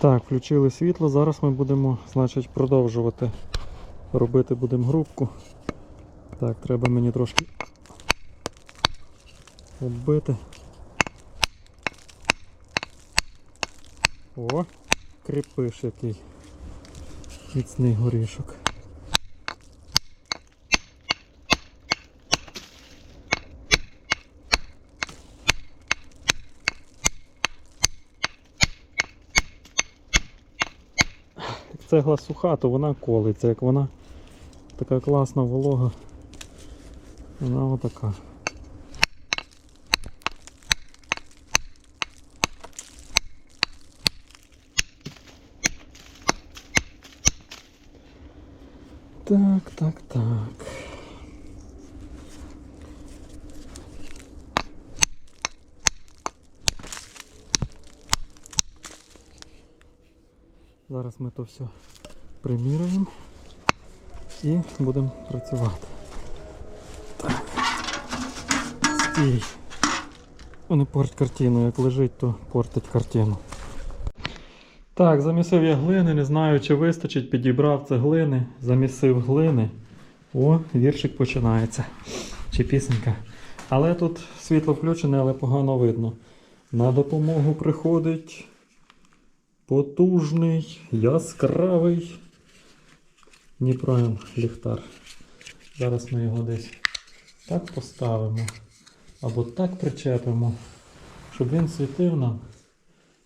Так, включили світло. Зараз ми будемо, значить, продовжувати робити будемо грубку. Так, треба мені трошки оббити. О, кріпиш який міцний горішок. Як цегла суха, то вона колиться. Як вона така класна волога, вона отака. Так, так, так. Зараз ми то все приміряємо і будемо працювати. Так. Стій. Вони портять картину. Як лежить, то портить картину. Так, замісив я глини, не знаю, чи вистачить, підібрав це глини, замісив глини. О, віршик починається. Чи пісенька. Але тут світло включене, але погано видно. На допомогу приходить потужний, яскравий Дніпром ліхтар. Зараз ми його десь так поставимо. Або так причепимо, щоб він світив нам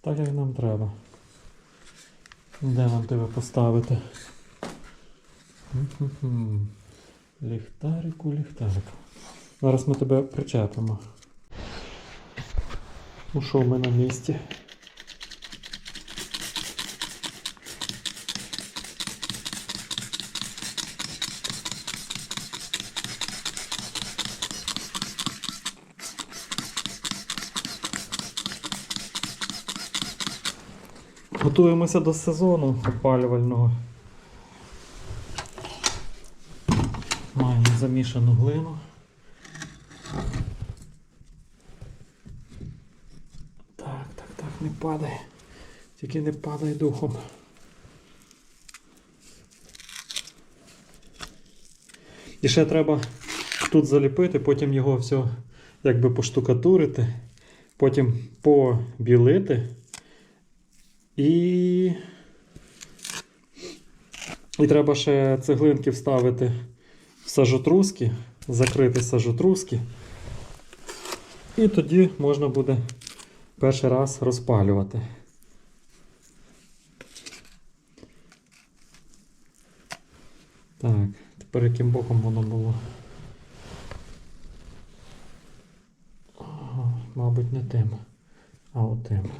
так, як нам треба. Де нам тебе поставити? Ліхтарику, ліхтарику. Зараз ми тебе причепимо. Ушов ми на місці. Готуємося до сезону опалювального. Маємо замішану глину. Так, так, так, не падай. Тільки не падай духом. І ще треба тут заліпити, потім його все якби поштукатурити, потім побілити. І... І треба ще цеглинки вставити в сажотруски, закрити сажотруски. І тоді можна буде перший раз розпалювати. Так, тепер яким боком воно було? Мабуть, не тим, а отим.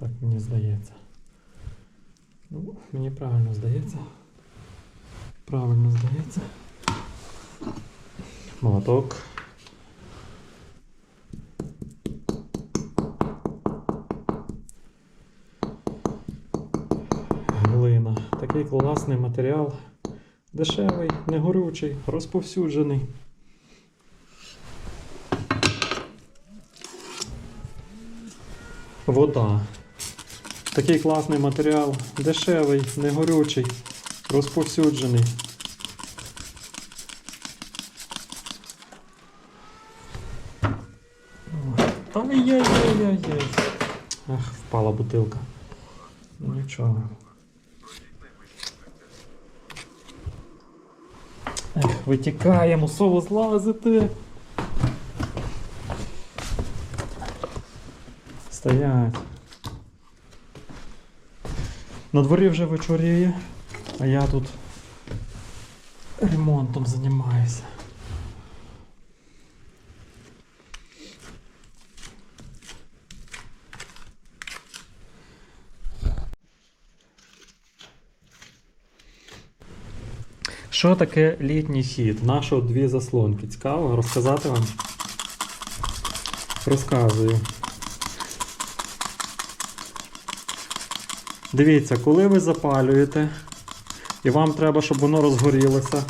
Так мені здається. Ну, мені правильно здається. Правильно здається. Молоток. Глина. Такий класний матеріал. Дешевий, не горючий, розповсюджений. Вода. Такий класний матеріал, дешевий, не горючий, розповсюджений. Ай-яй-яй-яй-яй. Ах, впала бутилка. Нічого. Ех, витікає, мусово злазити. Стоять. На дворі вже вечоріє, а я тут ремонтом займаюся. Що таке літній хід? Нашого дві заслонки. Цікаво розказати вам? Розказую. Дивіться, коли ви запалюєте, і вам треба, щоб воно розгорілося,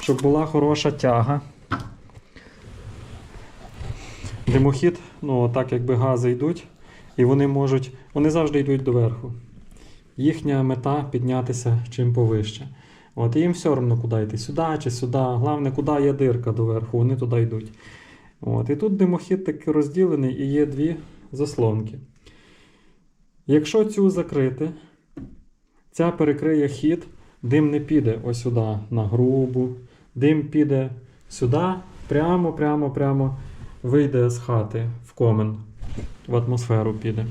щоб була хороша тяга. Димохід, ну так якби гази йдуть, і вони можуть, вони завжди йдуть доверху. Їхня мета піднятися чим повище. От, і їм все одно, куди йти, сюди чи сюди. Головне, куди є дирка доверху, вони туди йдуть. От, і тут димохід таки розділений і є дві заслонки. Якщо цю закрити, ця перекриє хід, дим не піде ось сюди на грубу, дим піде сюди, прямо, прямо, прямо вийде з хати в комен, в атмосферу піде.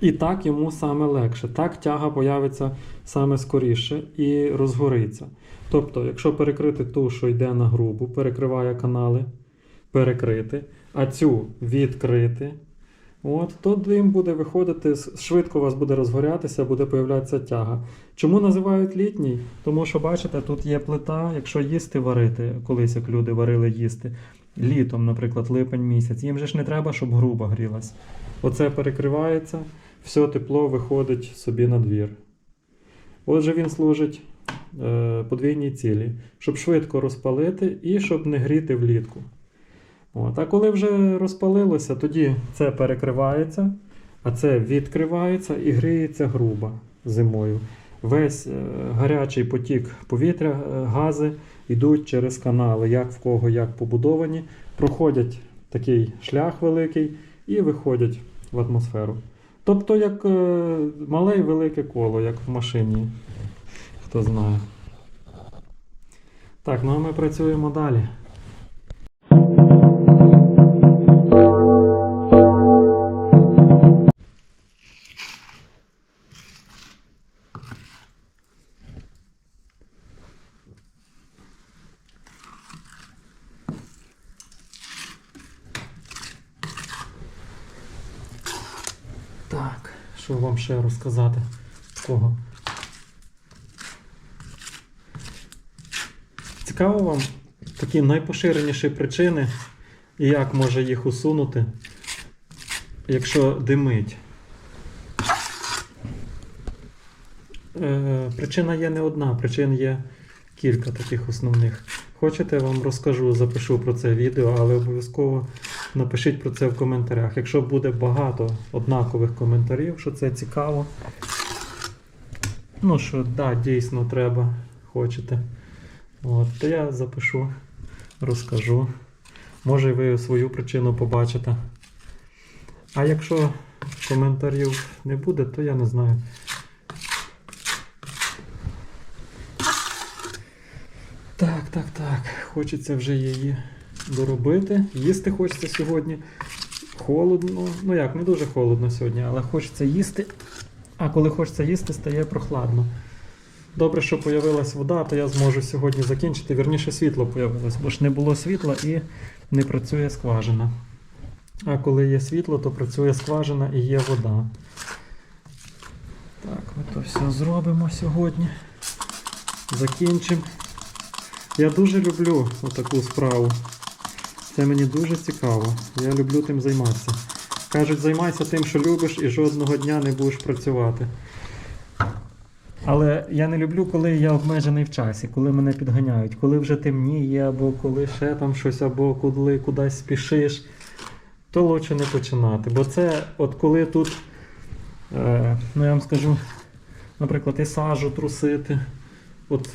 І так йому саме легше. Так тяга появиться саме скоріше і розгориться. Тобто, якщо перекрити ту, що йде на грубу, перекриває канали, перекрити, а цю відкрити, от, то дим буде виходити, швидко у вас буде розгорятися, буде появлятися тяга. Чому називають літній? Тому що, бачите, тут є плита, якщо їсти варити, колись як люди варили їсти, літом, наприклад, липень місяць, їм же ж не треба, щоб груба грілась. Оце перекривається, все тепло виходить собі на двір. Отже, він служить е, подвійній цілі, щоб швидко розпалити і щоб не гріти влітку. От. А коли вже розпалилося, тоді це перекривається, а це відкривається і гріється грубо зимою. Весь е, гарячий потік повітря, е, гази йдуть через канали, як в кого як побудовані, проходять такий шлях великий і виходять в атмосферу. Тобто, як е, мале і велике коло, як в машині. Хто знає. Так, ну а ми працюємо далі. Що вам ще розказати? Кого? Цікаво вам такі найпоширеніші причини і як може їх усунути, якщо димить. Е, причина є не одна, причин є кілька таких основних. Хочете, вам розкажу, запишу про це відео, але обов'язково напишіть про це в коментарях. Якщо буде багато однакових коментарів, що це цікаво. Ну що, да, дійсно треба, хочете. От, то я запишу, розкажу. Може ви свою причину побачите. А якщо коментарів не буде, то я не знаю. Так, так, так. Хочеться вже її доробити. Їсти хочеться сьогодні. Холодно. Ну як, не дуже холодно сьогодні, але хочеться їсти. А коли хочеться їсти, стає прохладно. Добре, що появилась вода, то я зможу сьогодні закінчити. Вірніше світло появилось, бо ж не було світла і не працює скважина. А коли є світло, то працює скважина і є вода. Так, ми то все зробимо сьогодні. Закінчимо. Я дуже люблю отаку справу. Це мені дуже цікаво. Я люблю тим займатися. Кажуть, займайся тим, що любиш, і жодного дня не будеш працювати. Але я не люблю, коли я обмежений в часі, коли мене підганяють, коли вже темніє, або коли ще там щось, або коли кудись спішиш, то лучше не починати. Бо це, от коли тут, е, ну я вам скажу, наприклад, і сажу трусити. От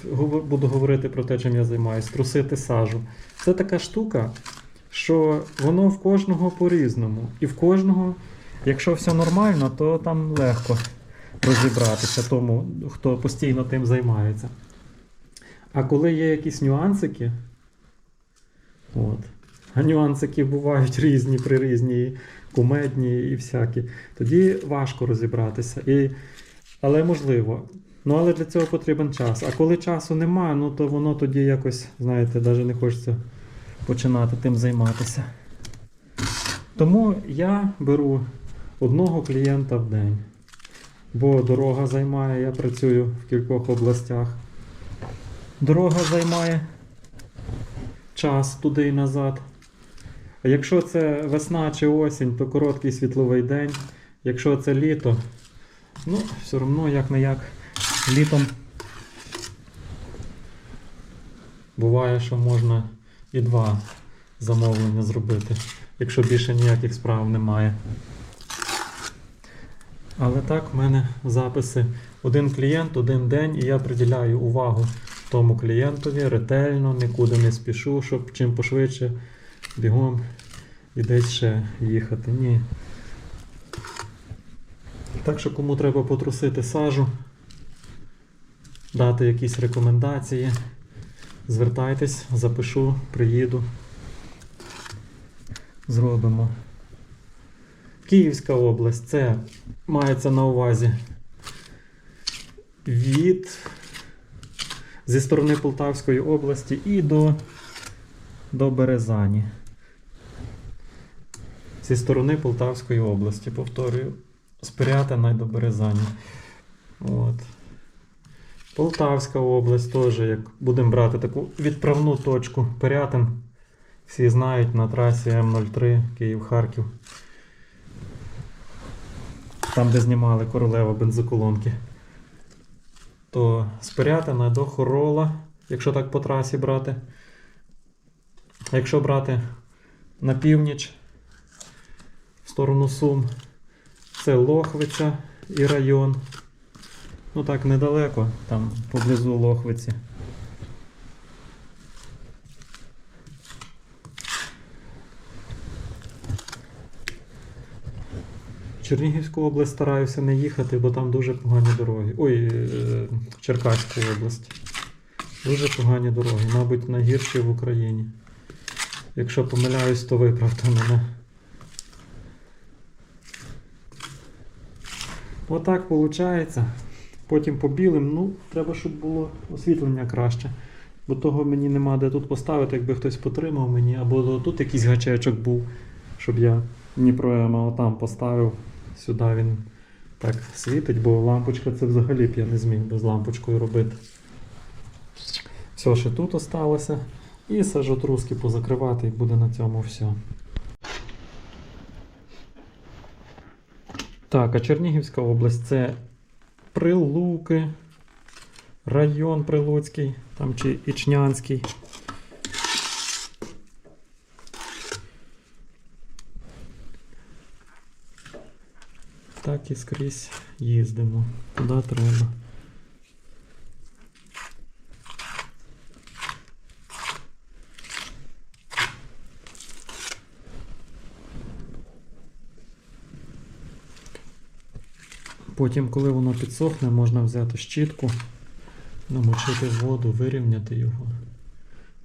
буду говорити про те, чим я займаюся, трусити сажу. Це така штука, що воно в кожного по-різному. І в кожного, якщо все нормально, то там легко розібратися тому, хто постійно тим займається. А коли є якісь нюансики, от, а нюансики бувають різні, прирізні, кумедні і всякі, тоді важко розібратися. І, але можливо. Ну, але для цього потрібен час. А коли часу немає, ну то воно тоді якось, знаєте, навіть не хочеться починати тим займатися. Тому я беру одного клієнта в день. Бо дорога займає, я працюю в кількох областях. Дорога займає час туди і назад. А якщо це весна чи осінь, то короткий світловий день. Якщо це літо, ну, все одно як не як літом буває, що можна і два замовлення зробити, якщо більше ніяких справ немає. Але так, в мене записи один клієнт, один день, і я приділяю увагу тому клієнтові ретельно, нікуди не спішу, щоб чим пошвидше бігом і десь ще їхати. Ні. Так що кому треба потрусити сажу, дати якісь рекомендації, звертайтесь, запишу, приїду. Зробимо. Київська область це мається на увазі від зі сторони Полтавської області і до, до Березані. Зі сторони Полтавської області, повторюю, з Пирятина до Березані. От. Полтавська область теж, як будемо брати таку відправну точку Пирятин. Всі знають на трасі М03 Київ-Харків. Там, де знімали королева бензоколонки. То з Пирятина до Хорола, якщо так по трасі брати. Якщо брати на північ, в сторону Сум, це Лохвиця і район. Ну так, недалеко, там поблизу Лохвиці. Чернігівську область стараюся не їхати, бо там дуже погані дороги. Ой, е, Черкаську область. Дуже погані дороги, мабуть, найгірші в Україні. Якщо помиляюсь, то виправте мене. Отак виходить. Потім по білим, ну, треба, щоб було освітлення краще. Бо того мені нема де тут поставити, якби хтось потримав мені, або тут якийсь гачечок був, щоб я Дніпро Ема отам поставив. Сюди він так світить, бо лампочка це взагалі б я не зміг без лампочкою робити. Все, ще тут осталося. І сажотруски позакривати, і буде на цьому все. Так, а Чернігівська область це Прилуки, район Прилуцький, там чи Ічнянський. Так і скрізь їздимо. Куди треба. Потім, коли воно підсохне, можна взяти щітку, намочити воду, вирівняти його.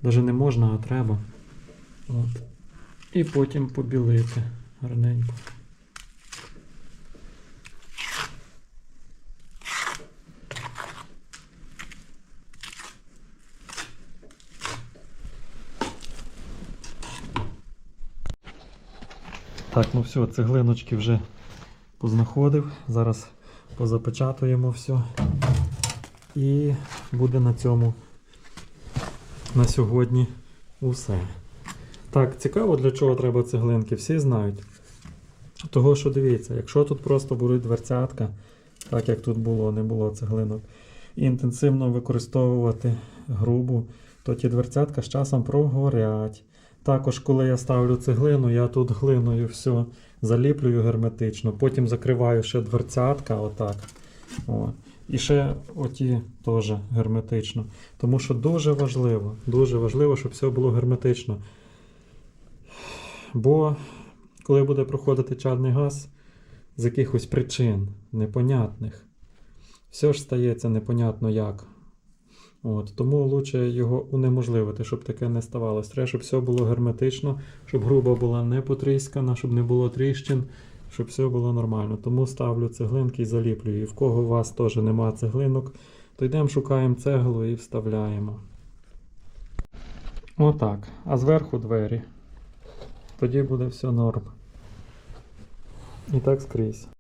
Навіть не можна, а треба. От. І потім побілити гарненько. Так, ну все, цеглиночки вже познаходив. Зараз позапечатуємо все. І буде на цьому на сьогодні усе. Так, цікаво, для чого треба цеглинки, всі знають. Того, що дивіться, якщо тут просто будуть дверцятка, так як тут було, не було цеглинок, і інтенсивно використовувати грубу, то ті дверцятка з часом прогорять. Також, коли я ставлю цеглину, я тут глиною все заліплюю герметично, потім закриваю ще дверцятка, отак. О. І ще оті теж герметично. Тому що дуже важливо, дуже важливо, щоб все було герметично. Бо коли буде проходити чадний газ з якихось причин непонятних, все ж стається непонятно як. От, тому краще його унеможливити, щоб таке не ставалося. Треба, щоб все було герметично, щоб груба була не потріскана, щоб не було тріщин, щоб все було нормально. Тому ставлю цеглинки і заліплюю. І в кого у вас теж нема цеглинок, то йдемо шукаємо цеглу і вставляємо. Отак. А зверху двері. Тоді буде все норм. І так скрізь.